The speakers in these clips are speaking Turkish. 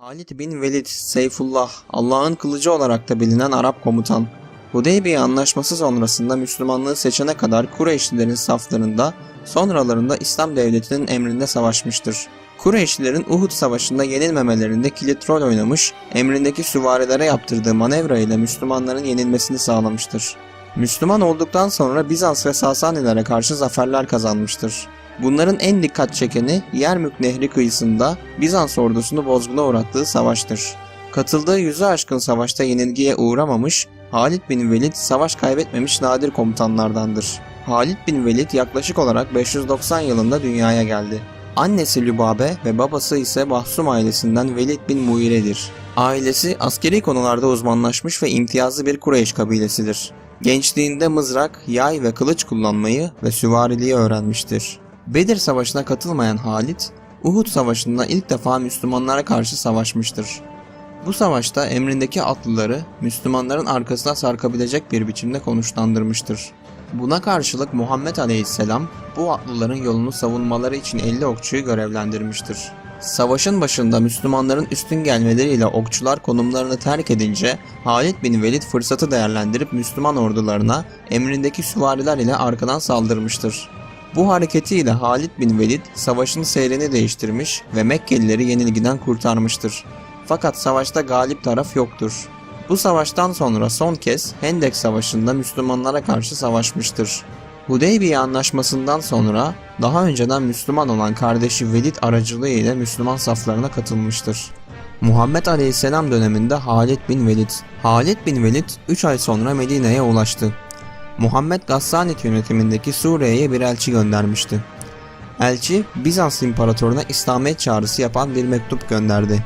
Halid bin Velid, Seyfullah, Allah'ın kılıcı olarak da bilinen Arap komutan. Hudeybiye anlaşması sonrasında Müslümanlığı seçene kadar Kureyşlilerin saflarında, sonralarında İslam devletinin emrinde savaşmıştır. Kureyşlilerin Uhud savaşında yenilmemelerinde kilit rol oynamış, emrindeki süvarilere yaptırdığı manevra ile Müslümanların yenilmesini sağlamıştır. Müslüman olduktan sonra Bizans ve Sasanilere karşı zaferler kazanmıştır. Bunların en dikkat çekeni Yermük Nehri kıyısında Bizans ordusunu bozguna uğrattığı savaştır. Katıldığı yüzü aşkın savaşta yenilgiye uğramamış, Halid bin Velid savaş kaybetmemiş nadir komutanlardandır. Halid bin Velid yaklaşık olarak 590 yılında dünyaya geldi. Annesi Lübabe ve babası ise Mahsum ailesinden Velid bin Muire'dir. Ailesi askeri konularda uzmanlaşmış ve imtiyazlı bir Kureyş kabilesidir. Gençliğinde mızrak, yay ve kılıç kullanmayı ve süvariliği öğrenmiştir. Bedir Savaşı'na katılmayan Halid, Uhud Savaşı'nda ilk defa Müslümanlara karşı savaşmıştır. Bu savaşta emrindeki atlıları Müslümanların arkasına sarkabilecek bir biçimde konuşlandırmıştır. Buna karşılık Muhammed Aleyhisselam bu atlıların yolunu savunmaları için 50 okçuyu görevlendirmiştir. Savaşın başında Müslümanların üstün gelmeleriyle okçular konumlarını terk edince Halid bin Velid fırsatı değerlendirip Müslüman ordularına emrindeki süvariler ile arkadan saldırmıştır. Bu hareketiyle Halid bin Velid savaşın seyrini değiştirmiş ve Mekkelileri yenilgiden kurtarmıştır. Fakat savaşta galip taraf yoktur. Bu savaştan sonra son kez Hendek Savaşı'nda Müslümanlara karşı savaşmıştır. Hudeybiye Anlaşması'ndan sonra daha önceden Müslüman olan kardeşi Velid aracılığı ile Müslüman saflarına katılmıştır. Muhammed Aleyhisselam döneminde Halid bin Velid. Halid bin Velid 3 ay sonra Medine'ye ulaştı. Muhammed Gassanit yönetimindeki Suriye'ye bir elçi göndermişti. Elçi, Bizans İmparatoruna İslamiyet çağrısı yapan bir mektup gönderdi.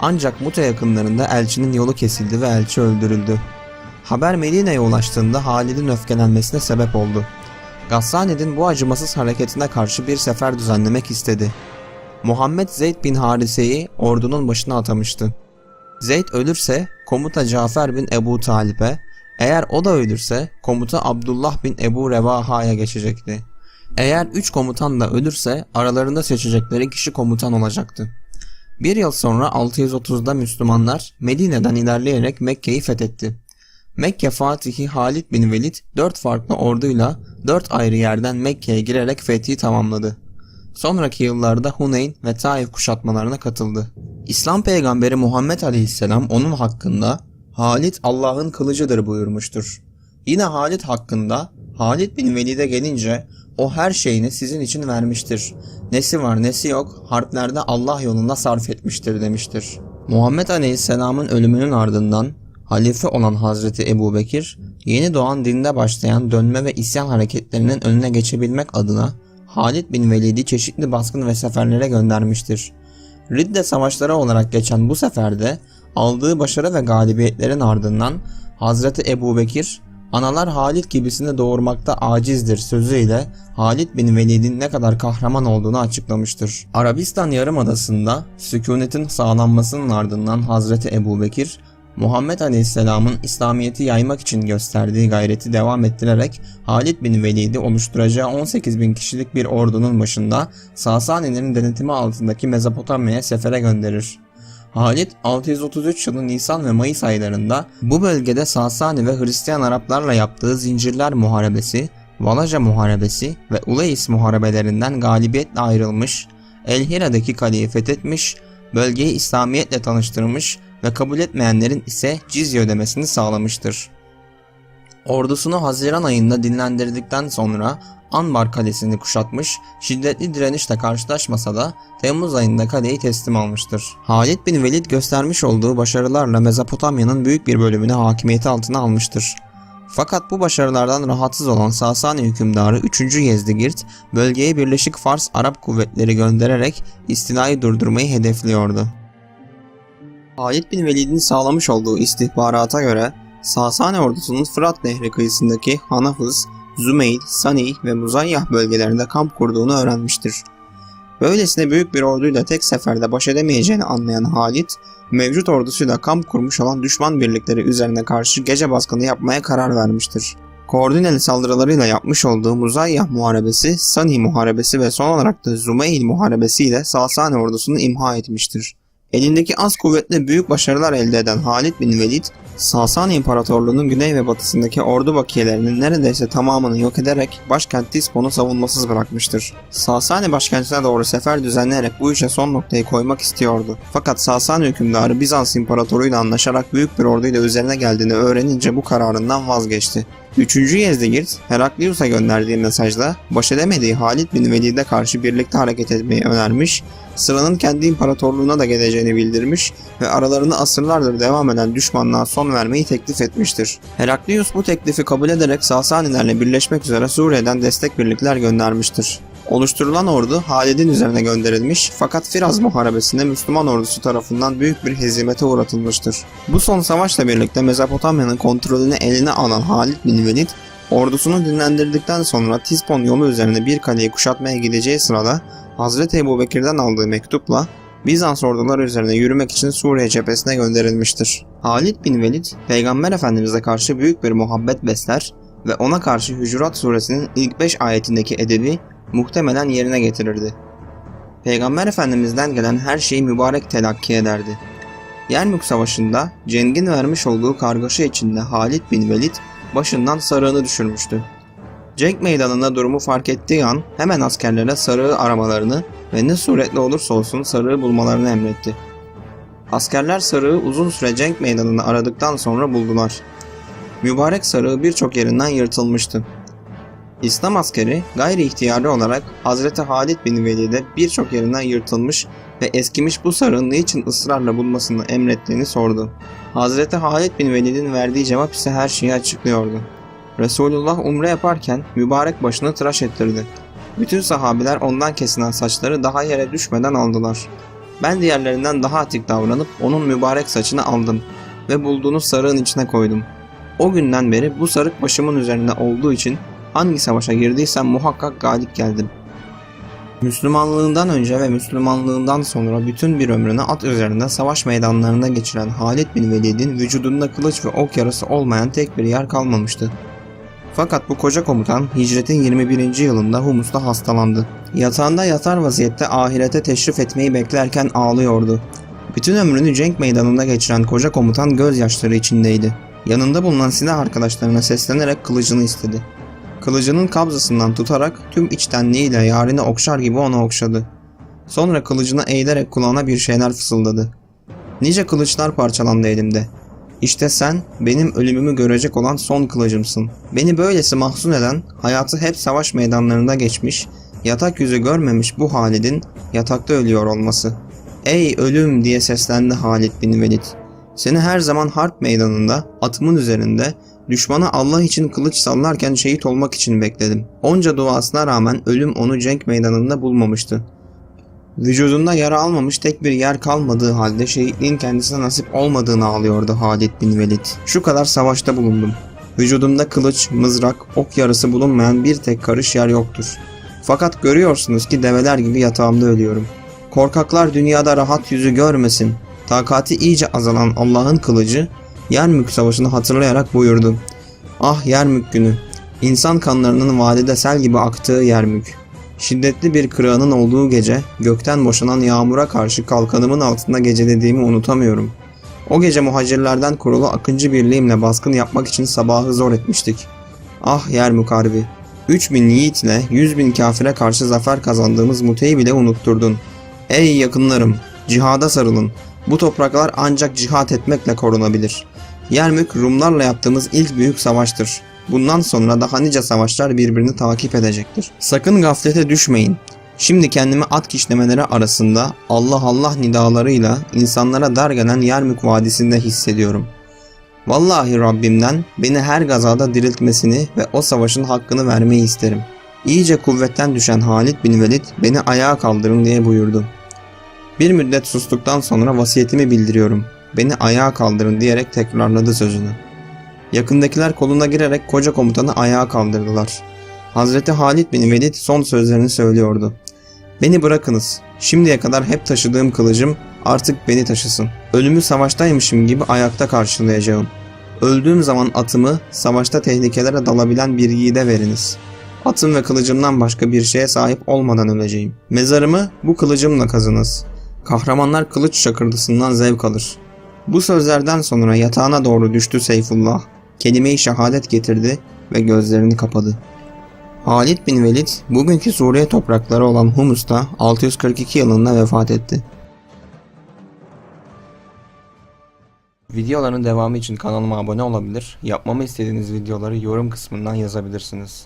Ancak Muta yakınlarında elçinin yolu kesildi ve elçi öldürüldü. Haber Medine'ye ulaştığında Halid'in öfkelenmesine sebep oldu. Gassanid'in bu acımasız hareketine karşı bir sefer düzenlemek istedi. Muhammed Zeyd bin Harise'yi ordunun başına atamıştı. Zeyd ölürse komuta Cafer bin Ebu Talib'e, eğer o da ölürse komuta Abdullah bin Ebu Revaha'ya geçecekti. Eğer üç komutan da ölürse aralarında seçecekleri kişi komutan olacaktı. Bir yıl sonra 630'da Müslümanlar Medine'den ilerleyerek Mekke'yi fethetti. Mekke Fatihi Halid bin Velid dört farklı orduyla dört ayrı yerden Mekke'ye girerek fethi tamamladı. Sonraki yıllarda Huneyn ve Taif kuşatmalarına katıldı. İslam peygamberi Muhammed Aleyhisselam onun hakkında Halid Allah'ın kılıcıdır buyurmuştur. Yine Halid hakkında Halid bin Velid'e gelince o her şeyini sizin için vermiştir. Nesi var nesi yok harplerde Allah yolunda sarf etmiştir demiştir. Muhammed Aleyhisselam'ın ölümünün ardından halife olan Hazreti Ebu Bekir, yeni doğan dinde başlayan dönme ve isyan hareketlerinin önüne geçebilmek adına Halid bin Velid'i çeşitli baskın ve seferlere göndermiştir. Ridde savaşları olarak geçen bu seferde aldığı başarı ve galibiyetlerin ardından Hazreti Ebu Bekir, analar Halid gibisini doğurmakta acizdir sözüyle Halid bin Velid'in ne kadar kahraman olduğunu açıklamıştır. Arabistan Yarımadası'nda sükunetin sağlanmasının ardından Hazreti Ebu Bekir, Muhammed Aleyhisselam'ın İslamiyet'i yaymak için gösterdiği gayreti devam ettirerek Halid bin Velid'i oluşturacağı 18 bin kişilik bir ordunun başında Sasanilerin denetimi altındaki Mezopotamya'ya sefere gönderir. Halid 633 yılı Nisan ve Mayıs aylarında bu bölgede Sasani ve Hristiyan Araplarla yaptığı Zincirler Muharebesi, Valaca Muharebesi ve Uleys Muharebelerinden galibiyetle ayrılmış, El Hira'daki kaleyi fethetmiş, bölgeyi İslamiyetle tanıştırmış ve kabul etmeyenlerin ise cizye ödemesini sağlamıştır. Ordusunu Haziran ayında dinlendirdikten sonra Anbar Kalesi'ni kuşatmış, şiddetli direnişle karşılaşmasa da Temmuz ayında kaleyi teslim almıştır. Halid bin Velid göstermiş olduğu başarılarla Mezopotamya'nın büyük bir bölümünü hakimiyeti altına almıştır. Fakat bu başarılardan rahatsız olan Sasani hükümdarı 3. Yezdigirt, bölgeye Birleşik Fars Arap kuvvetleri göndererek istilayı durdurmayı hedefliyordu. Halid bin Velid'in sağlamış olduğu istihbarata göre Sasani ordusunun Fırat Nehri kıyısındaki Hanafız, Zümeyl, Sani ve Muzayyah bölgelerinde kamp kurduğunu öğrenmiştir. Böylesine büyük bir orduyla tek seferde baş edemeyeceğini anlayan Halid, mevcut ordusuyla kamp kurmuş olan düşman birlikleri üzerine karşı gece baskını yapmaya karar vermiştir. Koordineli saldırılarıyla yapmış olduğu Muzayyah Muharebesi, Sani Muharebesi ve son olarak da Zümeyl Muharebesi ile Sasani ordusunu imha etmiştir. Elindeki az kuvvetle büyük başarılar elde eden Halid bin Velid, Sasani İmparatorluğu'nun güney ve batısındaki ordu bakiyelerinin neredeyse tamamını yok ederek başkent Tispon'u savunmasız bırakmıştır. Sasani başkentine doğru sefer düzenleyerek bu işe son noktayı koymak istiyordu. Fakat Sasani hükümdarı Bizans İmparatoru'yla anlaşarak büyük bir orduyla üzerine geldiğini öğrenince bu kararından vazgeçti. Üçüncü Yezdegirt, Heraklius'a gönderdiği mesajda baş edemediği Halid bin Velid'e karşı birlikte hareket etmeyi önermiş, sıranın kendi imparatorluğuna da geleceğini bildirmiş ve aralarında asırlardır devam eden düşmanlığa son vermeyi teklif etmiştir. Heraklius bu teklifi kabul ederek Sasanilerle birleşmek üzere Suriye'den destek birlikler göndermiştir. Oluşturulan ordu Halid'in üzerine gönderilmiş fakat Firaz Muharebesi'nde Müslüman ordusu tarafından büyük bir hezimete uğratılmıştır. Bu son savaşla birlikte Mezopotamya'nın kontrolünü eline alan Halid bin Velid, ordusunu dinlendirdikten sonra Tispon yolu üzerine bir kaleyi kuşatmaya gideceği sırada Hazreti Ebu Bekir'den aldığı mektupla Bizans orduları üzerine yürümek için Suriye cephesine gönderilmiştir. Halid bin Velid, Peygamber Efendimiz'e karşı büyük bir muhabbet besler ve ona karşı Hücurat suresinin ilk 5 ayetindeki edebi muhtemelen yerine getirirdi. Peygamber Efendimiz'den gelen her şeyi mübarek telakki ederdi. Yermük Savaşı'nda Ceng'in vermiş olduğu kargaşa içinde Halid bin Velid başından sarığını düşürmüştü. Cenk meydanında durumu fark ettiği an hemen askerlere sarığı aramalarını ve ne suretle olursa olsun sarığı bulmalarını emretti. Askerler sarığı uzun süre cenk meydanını aradıktan sonra buldular. Mübarek sarığı birçok yerinden yırtılmıştı. İslam askeri gayri ihtiyari olarak Hazreti Halid bin Velid'e birçok yerinden yırtılmış ve eskimiş bu sarığın niçin ısrarla bulmasını emrettiğini sordu. Hazreti Halid bin Velid'in verdiği cevap ise her şeyi açıklıyordu. Resulullah umre yaparken mübarek başını tıraş ettirdi. Bütün sahabiler ondan kesilen saçları daha yere düşmeden aldılar. Ben diğerlerinden daha atik davranıp onun mübarek saçını aldım ve bulduğunuz sarığın içine koydum. O günden beri bu sarık başımın üzerinde olduğu için hangi savaşa girdiysem muhakkak galip geldim. Müslümanlığından önce ve Müslümanlığından sonra bütün bir ömrünü at üzerinde savaş meydanlarında geçiren Halid bin Velid'in vücudunda kılıç ve ok yarası olmayan tek bir yer kalmamıştı. Fakat bu koca komutan hicretin 21. yılında Humus'ta hastalandı. Yatağında yatar vaziyette ahirete teşrif etmeyi beklerken ağlıyordu. Bütün ömrünü cenk meydanında geçiren koca komutan gözyaşları içindeydi. Yanında bulunan silah arkadaşlarına seslenerek kılıcını istedi. Kılıcının kabzasından tutarak tüm içtenliğiyle yarini okşar gibi onu okşadı. Sonra kılıcını eğilerek kulağına bir şeyler fısıldadı. Nice kılıçlar parçalandı elimde. İşte sen benim ölümümü görecek olan son kılıcımsın. Beni böylesi mahzun eden, hayatı hep savaş meydanlarında geçmiş, yatak yüzü görmemiş bu Halid'in yatakta ölüyor olması. Ey ölüm diye seslendi Halid bin Velid. Seni her zaman harp meydanında, atımın üzerinde, düşmana Allah için kılıç sallarken şehit olmak için bekledim. Onca duasına rağmen ölüm onu cenk meydanında bulmamıştı. Vücudunda yara almamış tek bir yer kalmadığı halde şehitliğin kendisine nasip olmadığını ağlıyordu Halid bin Velid. Şu kadar savaşta bulundum. Vücudumda kılıç, mızrak, ok yarısı bulunmayan bir tek karış yer yoktur. Fakat görüyorsunuz ki develer gibi yatağımda ölüyorum. Korkaklar dünyada rahat yüzü görmesin. Takati iyice azalan Allah'ın kılıcı Yermük Savaşı'nı hatırlayarak buyurdu. Ah Yermük günü! İnsan kanlarının vadide sel gibi aktığı Yermük. Şiddetli bir kırağının olduğu gece gökten boşanan yağmura karşı kalkanımın altında gecelediğimi unutamıyorum. O gece muhacirlerden kurulu akıncı birliğimle baskın yapmak için sabahı zor etmiştik. Ah Yermük Harbi! 3000 yiğitle 100 bin kafire karşı zafer kazandığımız muteyi bile unutturdun. Ey yakınlarım! Cihada sarılın. Bu topraklar ancak cihat etmekle korunabilir. Yermük Rumlarla yaptığımız ilk büyük savaştır. Bundan sonra daha nice savaşlar birbirini takip edecektir. Sakın gaflete düşmeyin. Şimdi kendimi at kişnemeleri arasında Allah Allah nidalarıyla insanlara dar gelen Yermük Vadisi'nde hissediyorum. Vallahi Rabbimden beni her gazada diriltmesini ve o savaşın hakkını vermeyi isterim. İyice kuvvetten düşen Halid bin Velid beni ayağa kaldırın diye buyurdu. Bir müddet sustuktan sonra vasiyetimi bildiriyorum. Beni ayağa kaldırın diyerek tekrarladı sözünü. Yakındakiler koluna girerek koca komutanı ayağa kaldırdılar. Hazreti Halid bin Velid son sözlerini söylüyordu. Beni bırakınız. Şimdiye kadar hep taşıdığım kılıcım artık beni taşısın. Ölümü savaştaymışım gibi ayakta karşılayacağım. Öldüğüm zaman atımı savaşta tehlikelere dalabilen bir yiğide veriniz. Atım ve kılıcımdan başka bir şeye sahip olmadan öleceğim. Mezarımı bu kılıcımla kazınız. Kahramanlar kılıç şakırdısından zevk alır. Bu sözlerden sonra yatağına doğru düştü Seyfullah. Kelime-i şehadet getirdi ve gözlerini kapadı. Halid bin Velid bugünkü Suriye toprakları olan Humus'ta 642 yılında vefat etti. Videoların devamı için kanalıma abone olabilir, yapmamı istediğiniz videoları yorum kısmından yazabilirsiniz.